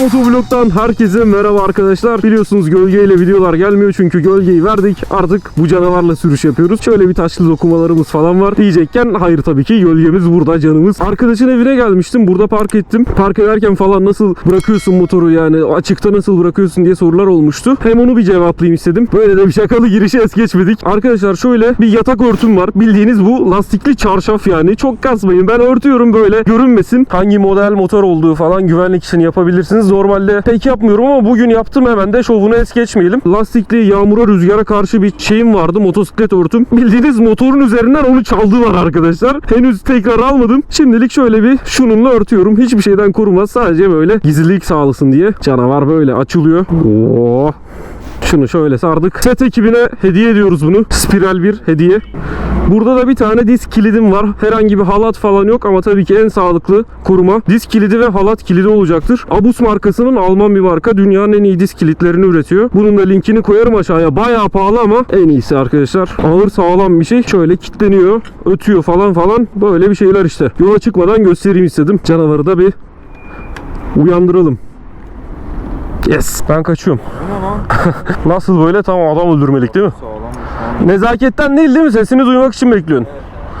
Motovlog'dan herkese merhaba arkadaşlar. Biliyorsunuz gölgeyle videolar gelmiyor çünkü gölgeyi verdik. Artık bu canavarla sürüş yapıyoruz. Şöyle bir taşlı dokumalarımız falan var diyecekken hayır tabii ki gölgemiz burada canımız. Arkadaşın evine gelmiştim. Burada park ettim. Park ederken falan nasıl bırakıyorsun motoru yani açıkta nasıl bırakıyorsun diye sorular olmuştu. Hem onu bir cevaplayayım istedim. Böyle de bir şakalı girişe es geçmedik. Arkadaşlar şöyle bir yatak örtüm var. Bildiğiniz bu lastikli çarşaf yani. Çok kasmayın. Ben örtüyorum böyle görünmesin. Hangi model motor olduğu falan güvenlik için yapabilirsiniz. Normalde pek yapmıyorum ama bugün yaptım hemen de şovunu es geçmeyelim. Lastikli yağmura rüzgara karşı bir şeyim vardı. Motosiklet örtüm. Bildiğiniz motorun üzerinden onu çaldılar arkadaşlar. Henüz tekrar almadım. Şimdilik şöyle bir şununla örtüyorum. Hiçbir şeyden korumaz. Sadece böyle gizlilik sağlasın diye. Canavar böyle açılıyor. Oo. Şunu şöyle sardık. Set ekibine hediye ediyoruz bunu. Spiral bir hediye. Burada da bir tane disk kilidim var. Herhangi bir halat falan yok ama tabii ki en sağlıklı koruma disk kilidi ve halat kilidi olacaktır. Abus markasının Alman bir marka. Dünyanın en iyi disk kilitlerini üretiyor. Bunun da linkini koyarım aşağıya. Bayağı pahalı ama en iyisi arkadaşlar. Ağır sağlam bir şey. Şöyle kilitleniyor, ötüyor falan falan. Böyle bir şeyler işte. Yola çıkmadan göstereyim istedim. Canavarı da bir uyandıralım. Yes. Ben kaçıyorum. Nasıl böyle? Tamam adam öldürmelik değil mi? Nezaketten değil değil mi? Sesini duymak için bekliyorsun.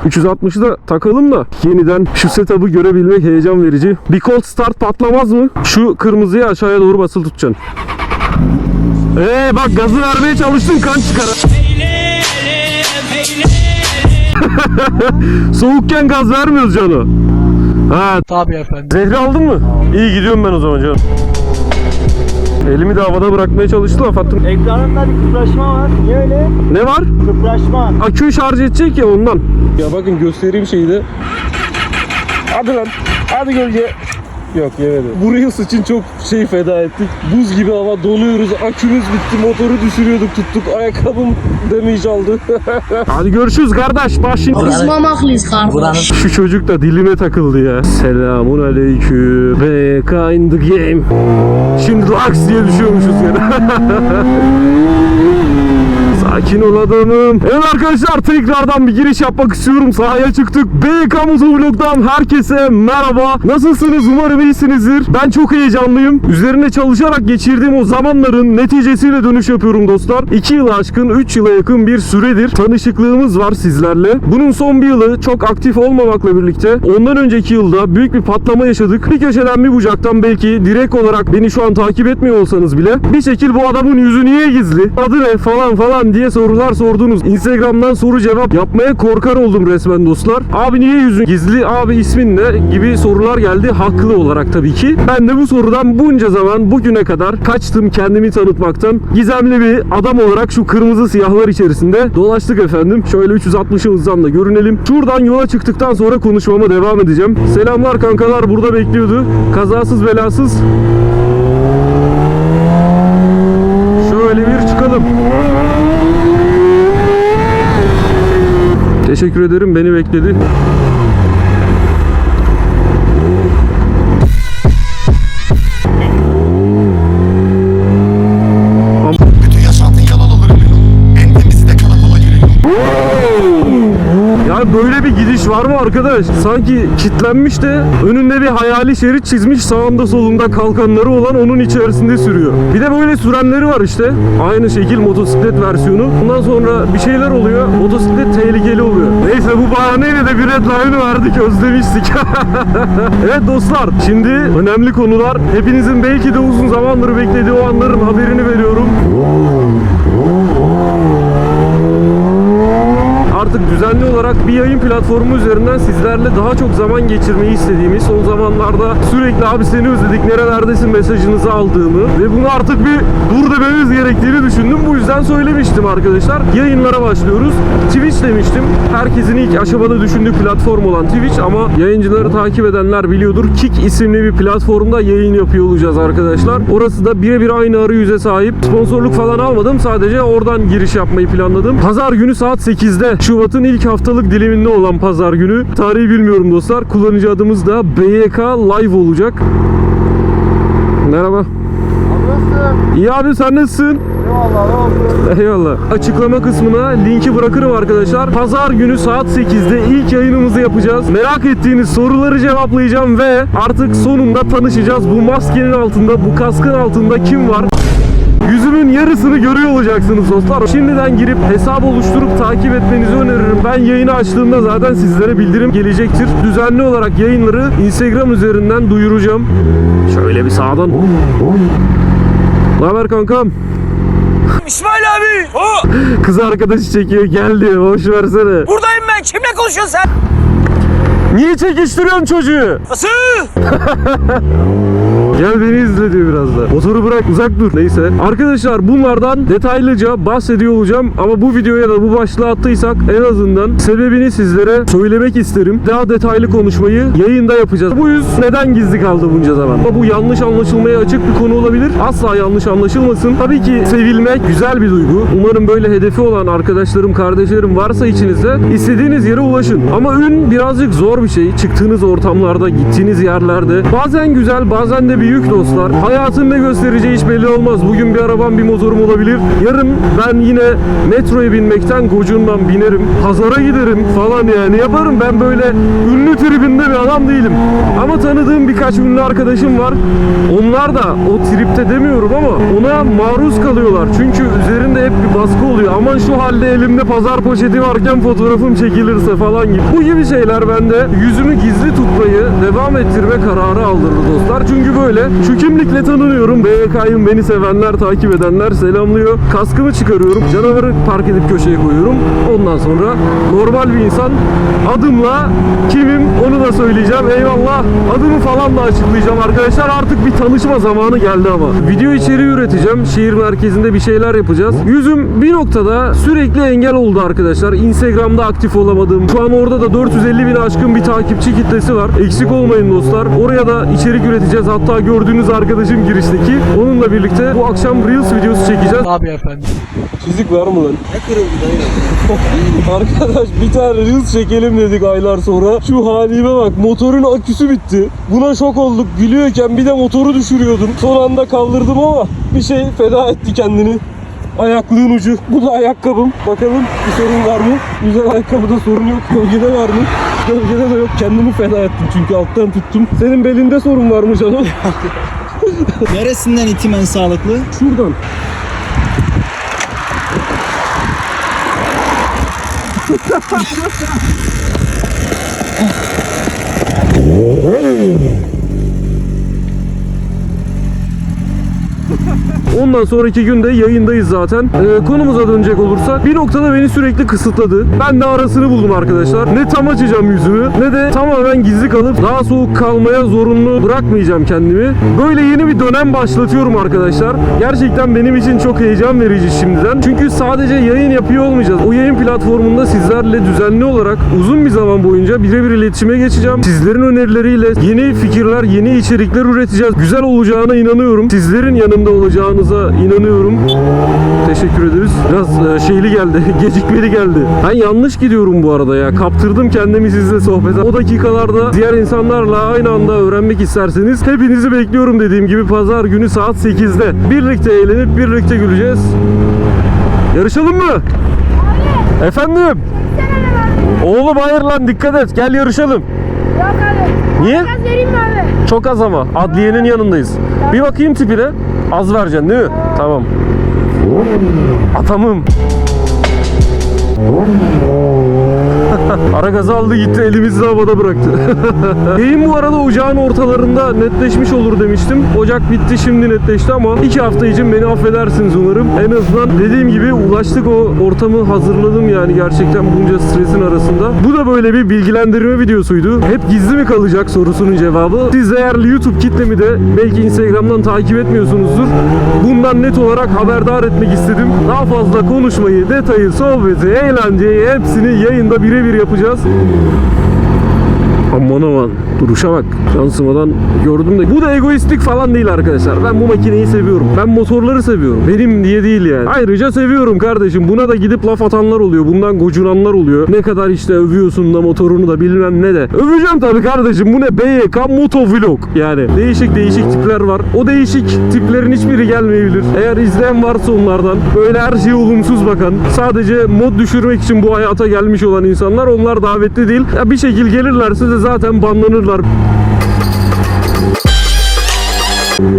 360'ı da takalım da yeniden şu setup'ı görebilmek heyecan verici. Bir cold start patlamaz mı? Şu kırmızıyı aşağıya doğru basılı tutacaksın. Ee bak gazı vermeye çalıştın kan çıkar. Soğukken gaz vermiyoruz canı. Ha Tabii efendim. Zehri aldın mı? İyi gidiyorum ben o zaman canım. Elimi de havada bırakmaya çalıştı laf attım. Ekranında bir kıpraşma var. Niye öyle? Ne var? Kıpraşma. Aküyü şarj edecek ya ondan. Ya bakın göstereyim şeyi de. Hadi lan. Hadi gölge. Yok yemedi. Bu Reels için çok şey feda ettik. Buz gibi hava donuyoruz. Akümüz bitti. Motoru düşürüyorduk tuttuk. Ayakkabım damage aldı. Hadi görüşürüz kardeş. Başın. Biz mamaklıyız kardeş. Şu çocuk da dilime takıldı ya. Selamun aleyküm. BK in the game. Şimdi laks diye düşüyormuşuz ya. Sakin ol adamım. Evet arkadaşlar tekrardan bir giriş yapmak istiyorum. Sahaya çıktık. BK Motovlog'dan herkese merhaba. Nasılsınız? Umarım iyisinizdir. Ben çok heyecanlıyım. Üzerine çalışarak geçirdiğim o zamanların neticesiyle dönüş yapıyorum dostlar. 2 yılı aşkın 3 yıla yakın bir süredir tanışıklığımız var sizlerle. Bunun son bir yılı çok aktif olmamakla birlikte ondan önceki yılda büyük bir patlama yaşadık. Bir köşeden bir bucaktan belki direkt olarak beni şu an takip etmiyor olsanız bile bir şekil bu adamın yüzü niye gizli? Adı ne falan falan diye sorular sordunuz. Instagram'dan soru cevap yapmaya korkar oldum resmen dostlar. Abi niye yüzün gizli? Abi ismin ne? Gibi sorular geldi. Haklı olarak tabii ki. Ben de bu sorudan bunca zaman bugüne kadar kaçtım kendimi tanıtmaktan. Gizemli bir adam olarak şu kırmızı siyahlar içerisinde dolaştık efendim. Şöyle 360 hızdan da görünelim. Şuradan yola çıktıktan sonra konuşmama devam edeceğim. Selamlar kankalar burada bekliyordu. Kazasız belasız. Şöyle bir çıkalım. Teşekkür ederim beni bekledi. Böyle bir gidiş var mı arkadaş? Sanki kitlenmiş de önünde bir hayali şerit çizmiş sağında solunda kalkanları olan onun içerisinde sürüyor. Bir de böyle sürenleri var işte. Aynı şekil motosiklet versiyonu. Ondan sonra bir şeyler oluyor. Motosiklet tehlikeli oluyor. Neyse bu bahaneyle de bir red line'ı verdik özlemiştik. evet dostlar şimdi önemli konular. Hepinizin belki de uzun zamandır beklediği o anların haberini veriyorum. artık düzenli olarak bir yayın platformu üzerinden sizlerle daha çok zaman geçirmeyi istediğimiz son zamanlarda sürekli abi seni özledik nerelerdesin mesajınızı aldığımı ve bunu artık bir dur dememiz gerektiğini düşündüm. Bu yüzden söylemiştim arkadaşlar. Yayınlara başlıyoruz. Twitch demiştim. Herkesin ilk aşamada düşündüğü platform olan Twitch ama yayıncıları takip edenler biliyordur. Kick isimli bir platformda yayın yapıyor olacağız arkadaşlar. Orası da birebir aynı arayüze sahip. Sponsorluk falan almadım. Sadece oradan giriş yapmayı planladım. Pazar günü saat 8'de Şubat'ın ilk haftalık diliminde olan pazar günü. Tarihi bilmiyorum dostlar. Kullanıcı adımız da BYK Live olacak. Merhaba. İyi abi sen nasılsın? Eyvallah oldu? Eyvallah. Açıklama kısmına linki bırakırım arkadaşlar. Pazar günü saat 8'de ilk yayınımızı yapacağız. Merak ettiğiniz soruları cevaplayacağım ve artık sonunda tanışacağız. Bu maskenin altında, bu kaskın altında kim var? Yüzümün yarısını görüyor olacaksınız dostlar. Şimdiden girip hesap oluşturup takip etmenizi öneririm. Ben yayını açtığımda zaten sizlere bildirim gelecektir. Düzenli olarak yayınları Instagram üzerinden duyuracağım. Şöyle bir sağdan. Ne haber kankam? İsmail abi. O Kız arkadaşı çekiyor geldi boş versene. buradayım ben. Kimle konuşuyorsun sen? Niye çekiştiriyorsun çocuğu? Nasıl? Gel beni izle diyor biraz da. Motoru bırak uzak dur. Neyse. Arkadaşlar bunlardan detaylıca bahsediyor olacağım. Ama bu videoya da bu başlığı attıysak en azından sebebini sizlere söylemek isterim. Daha detaylı konuşmayı yayında yapacağız. Bu yüz neden gizli kaldı bunca zaman? Ama bu yanlış anlaşılmaya açık bir konu olabilir. Asla yanlış anlaşılmasın. Tabii ki sevilmek güzel bir duygu. Umarım böyle hedefi olan arkadaşlarım, kardeşlerim varsa içinizde istediğiniz yere ulaşın. Ama ün birazcık zor bir şey. Çıktığınız ortamlarda, gittiğiniz yerlerde bazen güzel, bazen de büyük dostlar. Hayatın ne göstereceği hiç belli olmaz. Bugün bir arabam, bir motorum olabilir. Yarın ben yine metroya binmekten gocunmam, binerim. Pazara giderim falan yani yaparım. Ben böyle ünlü tribinde bir adam değilim. Ama tanıdığım birkaç ünlü arkadaşım var. Onlar da o tripte demiyorum ama ona maruz kalıyorlar. Çünkü üzerinde hep bir baskı oluyor. Aman şu halde elimde pazar poşeti varken fotoğrafım çekilirse falan gibi. Bu gibi şeyler bende yüzümü gizli tutmayı devam ettirme kararı aldırdı dostlar. Çünkü böyle şu kimlikle tanınıyorum. BYK'yım beni sevenler, takip edenler selamlıyor. Kaskımı çıkarıyorum. Canavarı park edip köşeye koyuyorum. Ondan sonra normal bir insan adımla kimim onu da söyleyeceğim. Eyvallah. Adımı falan da açıklayacağım arkadaşlar. Artık bir tanışma zamanı geldi ama. Video içeriği üreteceğim. Şehir merkezinde bir şeyler yapacağız. Yüzüm bir noktada sürekli engel oldu arkadaşlar. Instagram'da aktif olamadım. Şu an orada da 450 bin aşkın bir takipçi kitlesi var. Eksik olmayın dostlar. Oraya da içerik üreteceğiz. Hatta gördüğünüz arkadaşım girişteki. Onunla birlikte bu akşam Reels videosu çekeceğiz. Abi efendim. Çizik var mı lan? Ne kırıldı Arkadaş bir tane Reels çekelim dedik aylar sonra. Şu halime bak motorun aküsü bitti. Buna şok olduk. Gülüyorken bir de motoru düşürüyordum. Son anda kaldırdım ama bir şey feda etti kendini. Ayaklığın ucu. Bu da ayakkabım. Bakalım bir sorun var mı? Güzel ayakkabıda sorun yok. Gölgede var mı? Gölgede de yok. Kendimi feda ettim çünkü alttan tuttum. Senin belinde sorun var mı canım? Neresinden itimen sağlıklı? Şuradan. Ondan sonraki günde yayındayız zaten. Ee, konumuza dönecek olursak bir noktada beni sürekli kısıtladı. Ben de arasını buldum arkadaşlar. Ne tam açacağım yüzümü ne de tamamen gizli kalıp daha soğuk kalmaya zorunlu bırakmayacağım kendimi. Böyle yeni bir dönem başlatıyorum arkadaşlar. Gerçekten benim için çok heyecan verici şimdiden. Çünkü sadece yayın yapıyor olmayacağız. O yayın platformunda sizlerle düzenli olarak uzun bir zaman boyunca birebir iletişime geçeceğim. Sizlerin önerileriyle yeni fikirler, yeni içerikler üreteceğiz. Güzel olacağına inanıyorum. Sizlerin yanımda olacağınıza inanıyorum. Teşekkür ederiz. Biraz e, şeyli geldi, gecikmeli geldi. Ben yanlış gidiyorum bu arada ya. Kaptırdım kendimi sizle sohbete. O dakikalarda diğer insanlarla aynı anda öğrenmek isterseniz hepinizi bekliyorum dediğim gibi pazar günü saat 8'de. Birlikte eğlenip birlikte güleceğiz. Yarışalım mı? Efendim? Oğlum hayır lan dikkat et. Gel yarışalım. Yok abi. Niye? Biraz vereyim mi abi? Çok az ama. Adliyenin yanındayız. Bir bakayım tipine. Az vereceksin değil mi? Tamam. Atamım. Gazı aldı gitti elimizi havada bıraktı. Yayın bu arada ocağın ortalarında netleşmiş olur demiştim. Ocak bitti şimdi netleşti ama iki hafta için beni affedersiniz umarım. En azından dediğim gibi ulaştık o ortamı hazırladım yani gerçekten bunca stresin arasında. Bu da böyle bir bilgilendirme videosuydu. Hep gizli mi kalacak sorusunun cevabı. Siz eğer YouTube kitlemi de belki Instagram'dan takip etmiyorsunuzdur. Bundan net olarak haberdar etmek istedim. Daha fazla konuşmayı, detayı, sohbeti, eğlenceyi hepsini yayında birebir yapacağız. Brasil. Aman aman duruşa bak. Yansımadan gördüm de. Bu da egoistlik falan değil arkadaşlar. Ben bu makineyi seviyorum. Ben motorları seviyorum. Benim diye değil yani. Ayrıca seviyorum kardeşim. Buna da gidip laf atanlar oluyor. Bundan gocunanlar oluyor. Ne kadar işte övüyorsun da motorunu da bilmem ne de. Öveceğim tabii kardeşim. Bu ne BYK motovlog. Yani değişik değişik tipler var. O değişik tiplerin hiçbiri gelmeyebilir. Eğer izleyen varsa onlardan böyle her şeye olumsuz bakan sadece mod düşürmek için bu hayata gelmiş olan insanlar onlar davetli değil. Ya bir şekil gelirlerse de zaten banlanırlar.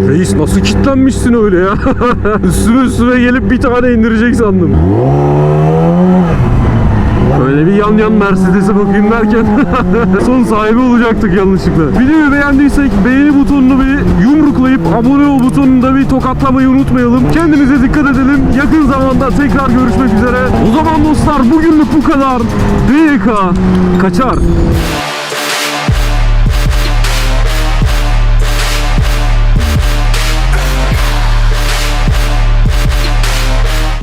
Reis nasıl kitlenmişsin öyle ya? üstüme üstüme gelip bir tane indirecek sandım. Öyle bir yan yan Mercedes'e bakayım derken son sahibi olacaktık yanlışlıkla. Videoyu beğendiysek beğeni butonunu bir yumruklayıp abone ol butonunu da bir tokatlamayı unutmayalım. Kendimize dikkat edelim. Yakın zamanda tekrar görüşmek üzere. O zaman dostlar bugünlük bu kadar. DYK kaçar.